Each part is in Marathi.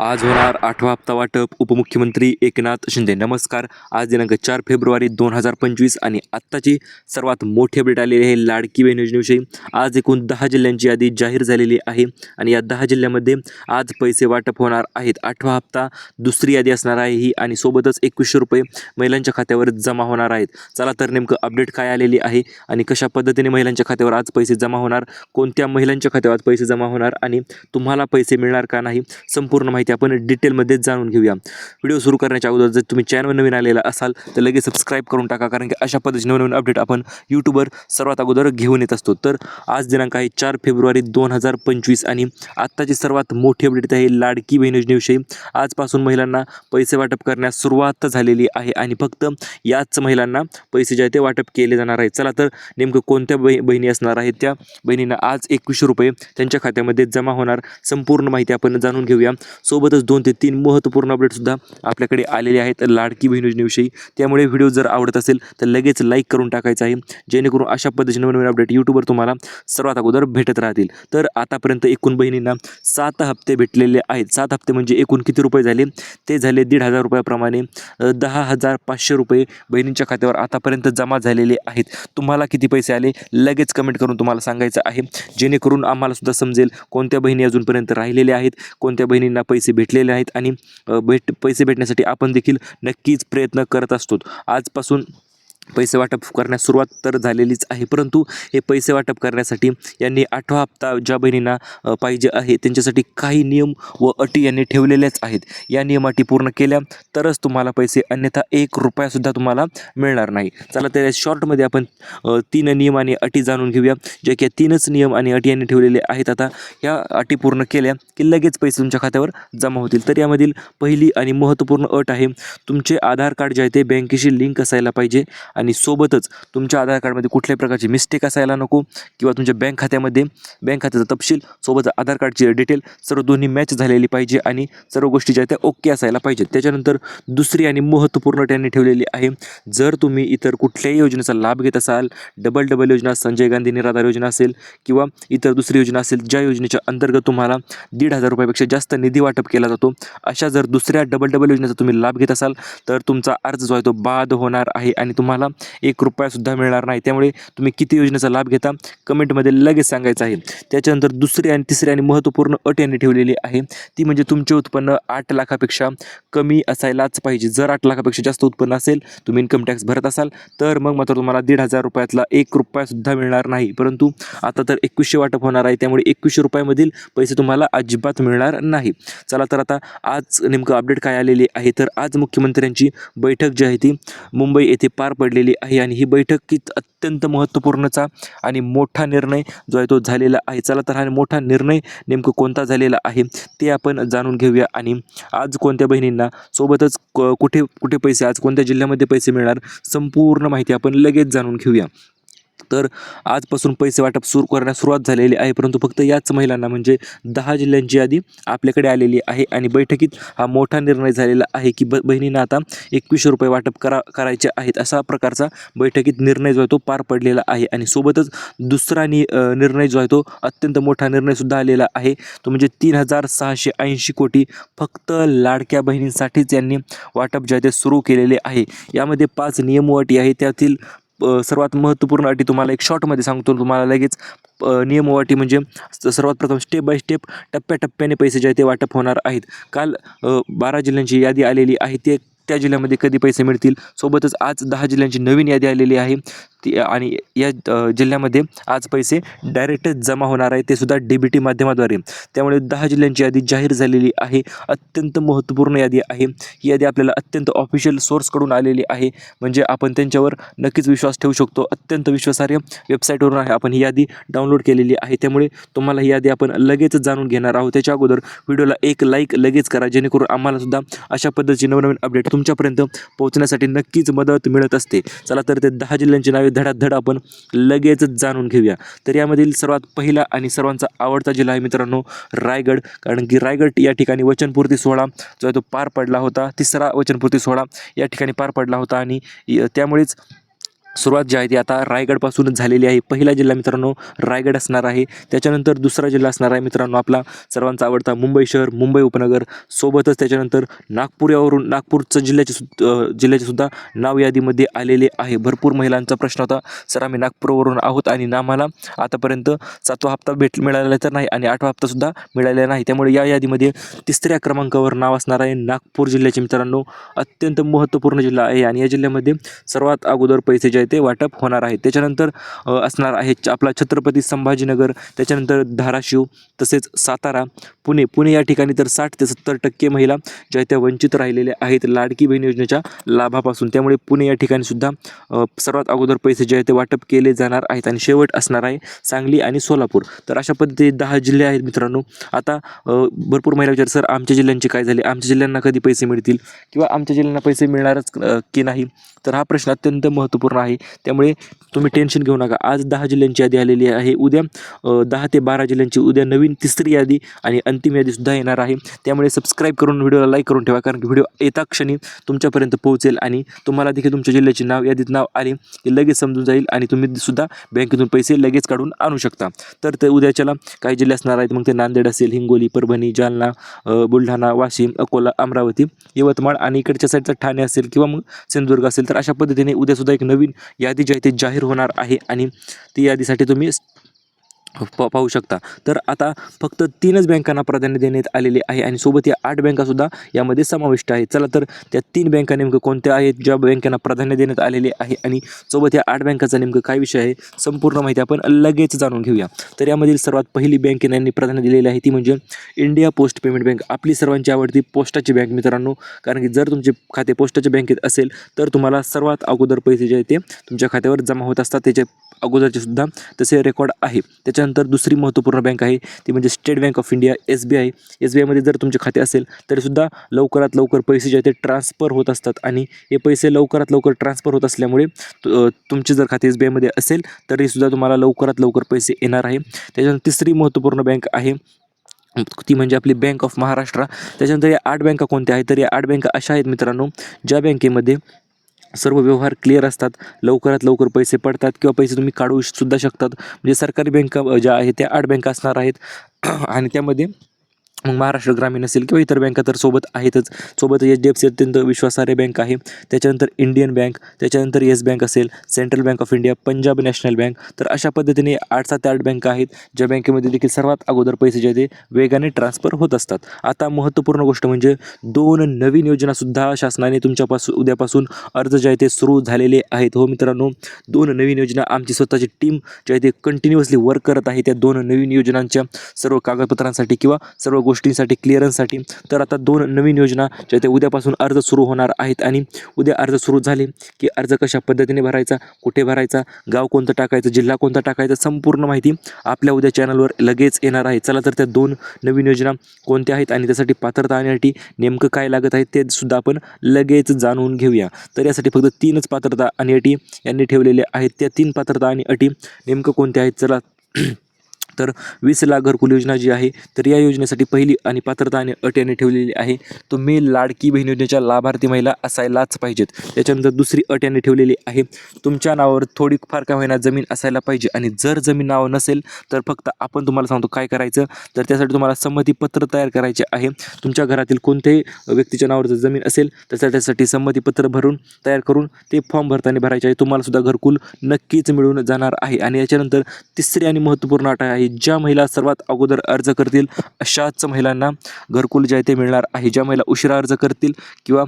आज होणार आठवा हप्ता वाटप. उपमुख्यमंत्री एकनाथ शिंदे नमस्कार. आज दिनांक चार फेब्रुवारी दोन हजार पंचवीस आणि आत्ताची सर्वात मोठी अपडेट आलेली आहे लाडकी बहीण योजनेविषयी. आज एकूण दहा जिल्ह्यांची यादी जाहीर झालेली आहे आणि या दहा जिल्ह्यामध्ये आज पैसे वाटप होणार आहेत. आठवा हप्ता दुसरी यादी असणार आहे ही आणि सोबतच एकवीसशे रुपये महिलांच्या खात्यावर जमा होणार आहेत. चला तर नेमकं अपडेट काय आलेली आहे आणि कशा पद्धतीने महिलांच्या खात्यावर आज पैसे जमा होणार? कोणत्या महिलांच्या खात्यावर आज पैसे जमा होणार? आणि तुम्हाला पैसे मिळणार का नाही? संपूर्ण माहिती आपण डिटेलमध्ये जाणून घेऊया. व्हिडिओ सुरू करण्याच्या अगोदर जर तुम्ही चॅनल नवीन आलेला असाल तर लगेच सबस्क्राईब करून टाका कारण की अशा पद्धतीने नवीन अपडेट आपण यूट्यूबवर सर्वात अगोदर घेऊन येत असतो. तर आज दिनांक आहे चार फेब्रुवारी दोन हजार पंचवीस आणि आत्ताची सर्वात मोठी अपडेट आहे लाडकी बहीण योजनेविषयी आजपासून महिलांना पैसे वाटप करण्यास सुरुवात झालेली आहे आणि फक्त याच महिलांना पैसे जे आहे ते वाटप केले जाणार आहे. चला तर नेमकं कोणत्या बही बहिणी असणार आहेत? त्या बहिणींना आज एकवीसशे रुपये त्यांच्या खात्यामध्ये जमा होणार. संपूर्ण माहिती आपण जाणून घेऊया. सो सोबतच दोन ते तीन महत्त्वपूर्ण अपडेटसुद्धा आपल्याकडे आलेले आहेत लाडकी बहीण योजनेविषयी त्यामुळे व्हिडिओ जर आवडत असेल तर लगेच लाईक करून टाकायचं आहे. जेणेकरून अशा पद्धतीने नवीन अपडेट यूट्यूबवर तुम्हाला सर्वात अगोदर भेटत राहतील. तर आतापर्यंत एकूण बहिणींना सात हप्ते भेटलेले आहेत. सात हप्ते म्हणजे एकूण किती रुपये झाले? ते झाले दीड हजार रुपयाप्रमाणे. दहा हजार पाचशे रुपये बहिणींच्या खात्यावर आतापर्यंत जमा झालेले आहेत. तुम्हाला किती पैसे आले? लगेच कमेंट करून तुम्हाला सांगायचं आहे. जेणेकरून आम्हालासुद्धा समजेल कोणत्या बहिणी अजूनपर्यंत राहिलेल्या आहेत कोणत्या बहिणींना पैसे भेटलेले आहेत आणि भेट पैसे भेटण्यासाठी आपण देखील नक्कीच प्रयत्न करत असतो. आजपासून पैसे वाटप करण्यास सुरुवात तर झालेलीच आहे. परंतु हे पैसे वाटप करण्यासाठी यांनी आठवा हप्ता ज्या बहिणींना पाहिजे आहे त्यांच्यासाठी काही नियम व अटी यांनी ठेवलेल्याच आहेत. या नियमाटी पूर्ण केल्या तरच तुम्हाला पैसे अन्यथा एक रुपयासुद्धा तुम्हाला मिळणार नाही. चला तर या शॉर्टमध्ये आपण तीन नियम आणि अटी जाणून घेऊया जे की तीनच नियम आणि अटी यांनी ठेवलेले आहेत. आता या अटी पूर्ण केल्या की लगेच पैसे तुमच्या खात्यावर जमा होतील. तर यामधील पहिली आणि महत्त्वपूर्ण अट आहे तुमचे आधार कार्ड जे आहे ते बँकेशी लिंक असायला पाहिजे. आणि सोबतच तुमच्या आधार कार्डमध्ये कुठल्याही प्रकारची मिस्टेक असायला नको किंवा तुमच्या बँक खात्यामध्ये बँक खात्याचा तपशील सोबत आधार कार्डची डिटेल सर्व दोन्ही मॅच झालेली पाहिजे आणि सर्व गोष्टी ज्या त्या ओके असायला पाहिजेत. त्याच्यानंतर दुसरी आणि महत्त्वपूर्ण त्यांनी ठेवलेली आहे जर तुम्ही इतर कुठल्याही योजनेचा लाभ घेत असाल डबल डबल योजना संजय गांधी निराधार योजना असेल किंवा इतर दुसरी योजना असेल ज्या योजनेच्या अंतर्गत तुम्हाला दीड हजार रुपयापेक्षा जास्त निधी वाटप केला जातो अशा जर दुसऱ्या डबल डबल योजनेचा तुम्ही लाभ घेत असाल तर तुमचा अर्ज जो आहे तो बाद होणार आहे आणि तुम्हाला एक रुपयासुद्धा मिळणार नाही. त्यामुळे तुम्ही किती योजनेचा लाभ घेता कमेंटमध्ये लगेच सांगायचं आहे. त्याच्यानंतर दुसरी आणि तिसरी आणि महत्त्वपूर्ण अट यांनी ठेवलेली आहे. ती म्हणजे तुमचे उत्पन्न आठ लाखापेक्षा कमी असायलाच पाहिजे. जर आठ लाखापेक्षा जास्त उत्पन्न असेल तुम्ही इन्कम टॅक्स भरत असाल तर मग मात्र तुम्हाला दीड हजार रुपयातला एक रुपयासुद्धा मिळणार नाही. परंतु आता तर एकवीसशे वाटप होणार आहे. त्यामुळे एकवीसशे रुपयामधील पैसे तुम्हाला अजिबात मिळणार नाही. चला तर आता आज नेमकं अपडेट काय आलेली आहे? तर आज मुख्यमंत्र्यांची बैठक जी आहे ती मुंबई येथे पार पडली पडलेली आहे आणि ही बैठकीत अत्यंत महत्त्वपूर्णचा आणि मोठा निर्णय जो आहे तो झालेला आहे. चला तर हा मोठा निर्णय नेमकं कोणता झालेला आहे ते आपण जाणून घेऊया. आणि आज कोणत्या बहिणींना सोबतच कुठे कुठे पैसे आज कोणत्या जिल्ह्यामध्ये पैसे मिळणार संपूर्ण माहिती आपण लगेच जाणून घेऊया. तर आजपासून पैसे वाटप सुरू करण्यास सुरुवात झालेली आहे. परंतु फक्त याच महिलांना म्हणजे दहा जिल्ह्यांची यादी आपल्याकडे आलेली आहे आणि बैठकीत हा मोठा निर्णय झालेला आहे की ब बहिणींना आता एकवीसशे रुपये वाटप करा करायचे आहेत असा प्रकारचा बैठकीत निर्णय जो आहे तो पार पडलेला आहे. आणि सोबतच दुसरा नि निर्णय जो आहे तो अत्यंत मोठा निर्णयसुद्धा आलेला आहे. तो म्हणजे तीन हजार सहाशे ऐंशी कोटी फक्त लाडक्या बहिणींसाठीच यांनी वाटप जे आहे ते सुरू केलेले आहे. यामध्ये पाच नियम अटी आहे. त्यातील सर्वात महत्त्वपूर्ण अटी तुम्हाला एक शॉर्टमध्ये सांगतो. तुम्हाला लगेच अ, नियम अटी म्हणजे सर्वात प्रथम स्टेप बाय स्टेप टप्प्याटप्प्याने पैसे जे आहे ते वाटप होणार आहेत. काल बारा जिल्ह्यांची यादी आलेली आहे. ते त्या जिल्ह्यामध्ये कधी पैसे मिळतील? सोबतच आज दहा जिल्ह्यांची नवीन यादी आलेली आहे. ती आणि या जिल्ह्यामध्ये आज पैसे डायरेक्ट जमा होणार आहे ते सुद्धा डी बी टी माध्यमाद्वारे. त्यामुळे दहा जिल्ह्यांची यादी जाहीर झालेली आहे. अत्यंत महत्त्वपूर्ण यादी आहे. ही यादी आपल्याला अत्यंत ऑफिशियल सोर्सकडून आलेली आहे. म्हणजे आपण त्यांच्यावर नक्कीच विश्वास ठेवू शकतो. अत्यंत विश्वासार्ह वेबसाईटवरून आहे. आपण ही यादी डाउनलोड केलेली आहे. त्यामुळे तुम्हाला ही यादी आपण लगेच जाणून घेणार आहोत. त्याच्या अगोदर व्हिडिओला एक लाईक लगेच करा. जेणेकरून आम्हाला सुद्धा अशा पद्धतीची नवनवीन अपडेट तुमच्यापर्यंत पोहोचण्यासाठी नक्कीच मदत मिळत असते. चला तर ते दहा जिल्ह्यांची नावे धडाधड आपण लगेचच जाणून घेऊया. तर यामधील सर्वात पहिला आणि सर्वांचा आवडता जिल्हा आहे मित्रांनो रायगड. कारण की रायगड या ठिकाणी वचनपूर्ती सोहळा जो आहे तो पार पडला होता. तिसरा वचनपूर्ती सोहळा या ठिकाणी पार पडला होता आणि त्यामुळेच सुरुवात जी आहे ती आता रायगडपासूनच झालेली आहे. पहिला जिल्हा मित्रांनो रायगड असणार आहे. त्याच्यानंतर दुसरा जिल्हा असणार आहे मित्रांनो आपला सर्वांचा आवडता मुंबई शहर मुंबई उपनगर. सोबतच त्याच्यानंतर नागपूर यावरून नागपूरचं जिल्ह्याचे सु जिल्ह्याचेसुद्धा जिल्ह्याचे सुद्धा नाव यादीमध्ये आलेले आहे. भरपूर महिलांचा प्रश्न होता. सर आम्ही नागपूरवरून आहोत आणि आम्हाला आतापर्यंत सातवा हप्ता भेट मिळालेला तर नाही आणि आठवा हप्तासुद्धा मिळालेला नाही. त्यामुळे या यादीमध्ये तिसऱ्या क्रमांकावर नाव असणार आहे नागपूर जिल्ह्याचे मित्रांनो. अत्यंत महत्त्वपूर्ण जिल्हा आहे आणि या जिल्ह्यामध्ये सर्वात अगोदर पैसे जे आहे ते वाटप होणार आहे. त्याच्यानंतर असणार आहे आपला छत्रपती संभाजीनगर त्याच्यानंतर धाराशिव तसेच सातारा पुणे. पुणे या ठिकाणी तर साठ ते सत्तर टक्के महिला ज्या त्या वंचित राहिलेल्या आहेत. लाडकी बहीण योजनेच्या लाभापासून. त्यामुळे पुणे या ठिकाणी सुद्धा सर्वात अगोदर पैसे जे आहे ते वाटप केले जाणार आहेत आणि शेवट असणार आहे सांगली आणि सोलापूर. तर अशा पद्धतीने दहा जिल्हे आहेत मित्रांनो. आता भरपूर महिला विचार सर आमच्या जिल्ह्यांचे काय झाले? आमच्या जिल्ह्यांना कधी पैसे मिळतील? किंवा आमच्या जिल्ह्यांना पैसे मिळणारच की नाही? तर हा प्रश्न अत्यंत महत्त्वपूर्ण आहे. आहे. त्यामुळे तुम्ही टेन्शन घेऊ नका. आज दहा जिल्ह्यांची यादी आलेली आहे. उद्या दहा ते बारा जिल्ह्यांची उद्या नवीन तिसरी यादी आणि अंतिम यादीसुद्धा येणार आहे. त्यामुळे सबस्क्राईब करून व्हिडिओला लाईक करून ठेवा कारण की व्हिडिओ येता क्षणी तुमच्यापर्यंत पोहोचेल आणि तुम्हाला देखील तुमच्या जिल्ह्याचे नाव यादीत नाव आले की लगेच समजून जाईल आणि तुम्ही सुद्धा बँकेतून पैसे लगेच काढून आणू शकता. तर ते उद्याच्याला काही जिल्हे असणार आहेत. मग ते नांदेड असेल हिंगोली परभणी जालना बुलढाणा वाशिम अकोला अमरावती यवतमाळ आणि इकडच्या साईडचा ठाणे असेल किंवा मग सिंधुदुर्ग असेल तर अशा पद्धतीने उद्यासुद्धा एक नवीन यादी जी आहे ती जाहीर होणार आहे आणि ती यादीसाठी तुम्ही प पाहू शकता. तर आता फक्त तीनच बँकांना प्राधान्य देण्यात आलेले आहे आणि सोबत या आठ बँकासुद्धा यामध्ये समाविष्ट आहेत. चला तर त्या तीन बँका नेमकं कोणत्या आहेत ज्या बँकांना प्राधान्य देण्यात आलेले आहे आणि सोबत या आठ बँकाचा नेमकं काय विषय आहे संपूर्ण माहिती आपण लगेच जाणून घेऊया. तर यामधील सर्वात पहिली बँक यांनी प्राधान्य दिलेली आहे ती म्हणजे इंडिया पोस्ट पेमेंट बँक. आपली सर्वांची आवडती पोस्टाची बँक मित्रांनो कारण की जर तुमचे खाते पोस्टाच्या बँकेत असेल तर तुम्हाला सर्वात अगोदर पैसे जे आहे ते तुमच्या खात्यावर जमा होत असतात. त्याच्या अगोदरचे सुद्धा तसे रेकॉर्ड आहे. त्याच्या त्याच्यानंतर दुसरी महत्त्वपूर्ण बँक आहे ती म्हणजे state bank of India S B I S B आयमध्ये जर तुमचे खाते असेल तरीसुद्धा लवकरात लवकर पैसे जे आहेत ते ट्रान्सफर होत असतात. आणि हे पैसे लवकरात लवकर ट्रान्सफर होत असल्यामुळे तुमचे जर खाते एस बी आयमध्ये असेल तरीसुद्धा तुम्हाला लवकरात लवकर पैसे येणार आहे. त्याच्यानंतर तिसरी महत्त्वपूर्ण बँक आहे ती म्हणजे आपली बँक ऑफ महाराष्ट्र त्याच्यानंतर या आठ बँका कोणत्या आहेत? तर या आठ बँका अशा आहेत मित्रांनो ज्या बँकेमध्ये सर्व व्यवहार क्लिअर असतात. लवकरात लवकर पैसे पडतात किंवा पैसे तुम्ही काढू सुद्धा शकतात. म्हणजे सरकारी बँका ज्या आहेत त्या आठ बँका असणार आहेत. आणि त्यामध्ये मग महाराष्ट्र ग्रामीण असेल किंवा इतर बँका तर सोबत आहेतच. सोबत एच डी एफ सी अत्यंत विश्वासार्ह बँक आहे. त्याच्यानंतर इंडियन बँक त्याच्यानंतर येस बँक असेल central bank of India Punjab national bank तर अशा पद्धतीने आठ सात आठ बँका आहेत ज्या बँकेमध्ये देखील सर्वात अगोदर पैसे जे आहे ते वेगाने ट्रान्सफर होत असतात. आता महत्त्वपूर्ण गोष्ट म्हणजे दोन नवीन योजनासुद्धा शासनाने तुमच्यापासून उद्यापासून अर्ज जे आहे ते सुरू झालेले आहेत. हो मित्रांनो दोन नवीन योजना आमची स्वतःची टीम जे आहे ते कंटिन्युअसली वर्क करत आहे. त्या दोन नवीन योजनांच्या सर्व कागदपत्रांसाठी किंवा सर्व गोष्टींसाठी क्लिअरन्ससाठी तर आता दोन नवीन योजना ज्या ते उद्यापासून अर्ज सुरू होणार आहेत. आणि उद्या अर्ज सुरू झाले की अर्ज कशा पद्धतीने भरायचा कुठे भरायचा गाव कोणतं टाकायचं जिल्हा कोणता टाकायचा संपूर्ण माहिती आपल्या उद्या चॅनलवर लगेच येणार आहे. चला तर त्या दोन नवीन योजना कोणत्या आहेत आणि त्यासाठी पात्रता आणि अटी नेमकं काय लागत आहे ते सुद्धा आपण लगेच जाणून घेऊया. तर यासाठी फक्त तीनच पात्रता आणि अटी यांनी ठेवलेल्या आहेत. त्या तीन पात्रता आणि अटी नेमकं कोणत्या आहेत? चला तर वीस लाख घरकुल योजना जी आहे तर या योजनेसाठी पहिली आणि पात्रता आणि अट यांनी ठेवलेली आहे. तुम्ही लाडकी बहीण योजनेच्या लाभार्थी महिला असायलाच पाहिजेत. त्याच्यानंतर दुसरी अट यांनी ठेवलेली आहे. तुमच्या नावावर थोडी फार का होईना जमीन असायला पाहिजे आणि जर जमीन नाव नसेल तर फक्त आपण तुम्हाला सांगतो काय करायचं. तर त्यासाठी तुम्हाला संमतीपत्र तयार करायचे आहे. तुमच्या घरातील कोणत्याही व्यक्तीच्या नावावर जर जमीन असेल तर त्याच्यासाठी संमतीपत्र भरून तयार करून ते फॉर्म भरताना भरायचे आहे. तुम्हाला सुद्धा घरकुल नक्कीच मिळून जाणार आहे. आणि याच्यानंतर तिसरी आणि महत्त्वपूर्ण अट आहे ज्या महिला सर्वात अगोदर अर्ज करतील अशाच महिलांना घरकुल जे आहे ते मिळणार आहे. ज्या महिला उशिरा अर्ज करतील किंवा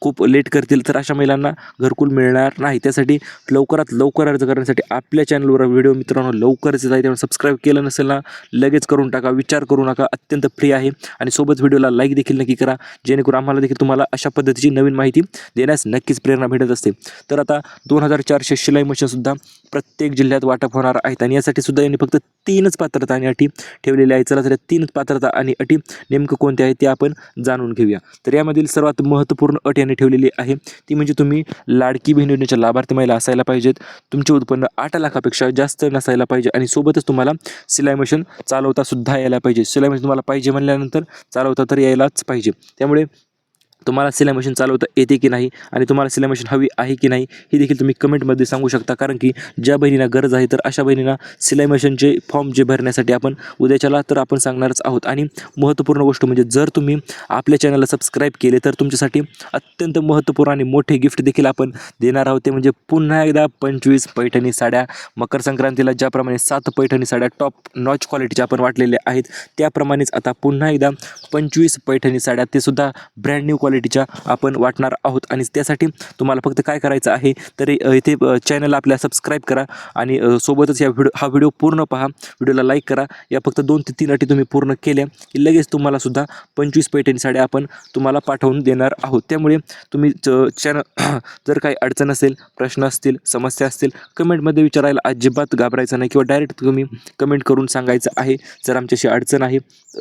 खूप लेट करतील तर अशा महिलांना घरकुल मिळणार नाही. त्यासाठी लवकरात लवकर अर्ज करण्यासाठी आपल्या चॅनलवर व्हिडिओ मित्रांनो लवकरच येत आहे. त्यामुळे सबस्क्राईब केलं नसेल ना लगेच करून टाका. विचार करू नका. अत्यंत फ्री आहे. आणि सोबत व्हिडिओला लाईक देखील नक्की करा. जेणेकरून आम्हाला देखील तुम्हाला अशा पद्धतीची नवीन माहिती देण्यास नक्कीच प्रेरणा भेटत असते. तर आता दोन हजार चारशे शिलाई मशीनसुद्धा प्रत्येक जिल्ह्यात वाटप होणार आहेत आणि यासाठी सुद्धा यांनी फक्त तीनच पात्रता आणि अटी ठेवलेल्या आहेत. चला तर या तीनच पात्रता आणि अटी नेमकं कोणत्या आहेत ते आपण जाणून घेऊया. तर यामधील सर्वात महत्त्वपूर्ण अट यांनी ठेवलेली आहे ती म्हणजे तुम्ही लाडकी बहीण योजनेच्या लाभार्थी महिला असायला पाहिजेत. तुमचे उत्पन्न आठ लाखापेक्षा जास्त नसायला पाहिजे आणि सोबतच तुम्हाला सिलाई मशीन चालवता सुद्धा यायला पाहिजे. सिलाई मशीन तुम्हाला पाहिजे म्हणल्यानंतर चालवता तर यायलाच पाहिजे. त्यामुळे तुम्हाला सिलाई मशीन चालवता येते की नाही आणि तुम्हाला सिलाई मशीन हवी आहे की नाही हे देखील तुम्ही कमेंटमध्ये सांगू शकता. कारण की ज्या बहिणींना गरज आहे तर अशा बहिणींना सिलाई मशीनचे फॉर्म जे भरण्यासाठी आपण उद्याच्याला तर आपण सांगणारच आहोत. आणि महत्त्वपूर्ण गोष्ट म्हणजे जर तुम्ही आपल्या चॅनलला सबस्क्राईब केले तर तुमच्यासाठी अत्यंत महत्त्वपूर्ण आणि मोठे गिफ्ट देखील आपण देणार आहोत. ते म्हणजे पुन्हा एकदा पंचवीस पैठणी साड्या. मकर संक्रांतीला ज्याप्रमाणे सात पैठणी साड्या टॉप नॉच क्वालिटीच्या आपण वाटलेल्या आहेत त्याप्रमाणेच आता पुन्हा एकदा पंचवीस पैठणी साड्या. ते सुद्धा ब्रँड न्यू क्वालिटीच्या आपण वाटणार आहोत. आणि त्यासाठी तुम्हाला फक्त काय करायचं आहे तर इथे चॅनल आपल्या सबस्क्राईब करा आणि सोबतच या व्हिडिओ हा व्हिडिओ पूर्ण पहा. व्हिडिओला लाईक करा. या फक्त दोन ते तीन अटी तुम्ही पूर्ण केल्या की लगेच तुम्हाला सुद्धा पंचवीस पैठणी साड्या आपण तुम्हाला पाठवून देणार आहोत. त्यामुळे तुम्ही चॅनल जर काही अडचण असेल प्रश्न असतील समस्या असतील कमेंटमध्ये विचारायला अजिबात घाबरायचं नाही किंवा डायरेक्ट तुम्ही कमेंट करून सांगायचं आहे. जर आमच्याशी अडचण आहे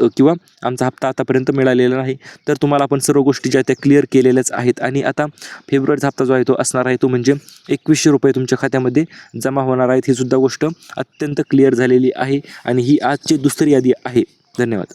किंवा आमचा हप्ता आतापर्यंत मिळालेला नाही तर तुम्हाला आपण सर्व गोष्टी ज्या त्या क्लिअर केलेल्याच आहेत. आणि आता फेब्रुवारीचा हप्ता जो आहे तो असणार आहे तो म्हणजे एकवीसशे रुपये तुमच्या खात्यामध्ये जमा होणार आहेत. ही सुद्धा गोष्ट अत्यंत क्लिअर झालेली आहे. आणि ही आजची दुसरी यादी आहे. धन्यवाद.